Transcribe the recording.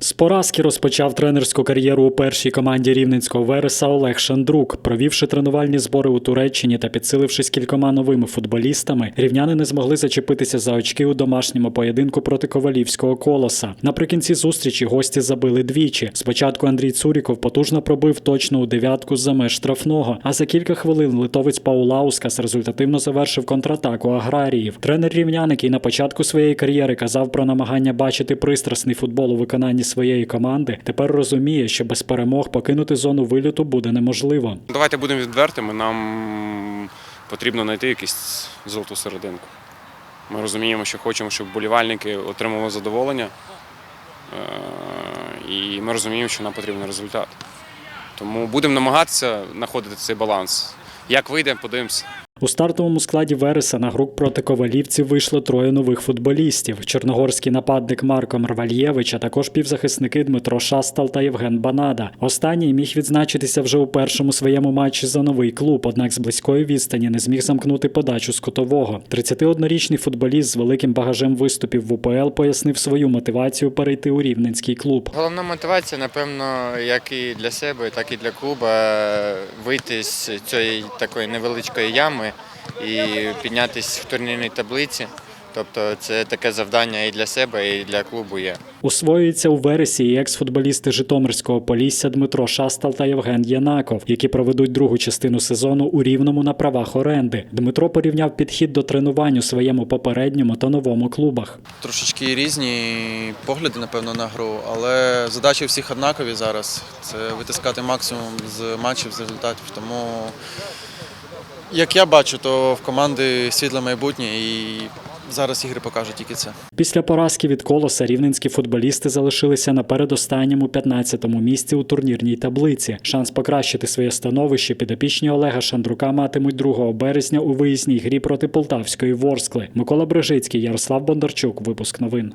З поразки розпочав тренерську кар'єру у першій команді рівненського Вереса Олег Шандрук. Провівши тренувальні збори у Туреччині та підсилившись кількома новими футболістами, рівняни не змогли зачепитися за очки у домашньому поєдинку проти ковалівського колоса. Наприкінці зустрічі гості забили двічі. Спочатку Андрій Цуріков потужно пробив точно у дев'ятку за меж штрафного. А за кілька хвилин литовець Паулаускас результативно завершив контратаку аграріїв. Тренер рівнян, який на початку своєї кар'єри казав про намагання бачити пристрасний футбол у виконанні своєї команди, тепер розуміє, що без перемог покинути зону виліту буде неможливо. Давайте будемо відвертими. Нам потрібно знайти якусь золоту серединку. Ми розуміємо, що хочемо, щоб вболівальники отримали задоволення. Е, І ми розуміємо, що нам потрібен результат. Тому будемо намагатися знаходити цей баланс. Як вийде, подивимося. У стартовому складі Вереса на гру проти ковалівців вийшло троє нових футболістів: чорногорський нападник Марко Марвальєвич, а також півзахисники Дмитро Шастал та Євген Банада. Останній міг відзначитися вже у першому своєму матчі за новий клуб, однак з близької відстані не зміг замкнути подачу з кутового. 31-річний футболіст з великим багажем виступів в УПЛ пояснив свою мотивацію перейти у рівненський клуб. Головна мотивація, напевно, як і для себе, так і для клубу, е, вийти з цієї такої невеличкої ями і піднятися в турнірній таблиці. Тобто це таке завдання і для себе, і для клубу є. Усвоюється у вересі і екс-футболісти Житомирського Полісся Дмитро Шастал та Євген Янаков, які проведуть другу частину сезону у рівному на правах оренди. Дмитро порівняв підхід до тренувань у своєму попередньому та новому клубах. Трошечки різні погляди, напевно, на гру, але задачі всіх однакові зараз. Це витискати максимум з матчів, з результатів. Тому, як я бачу, то в команди світле майбутнє і зараз ігри покажуть тільки це. Після поразки від колоса рівненські футболісти залишилися на передостанньому 15-му місці у турнірній таблиці. Шанс покращити своє становище підопічні Олега Шандрука матимуть 2 березня у виїзній грі проти Полтавської Ворскли. Микола Брежицький, Ярослав Бондарчук. Випуск новин.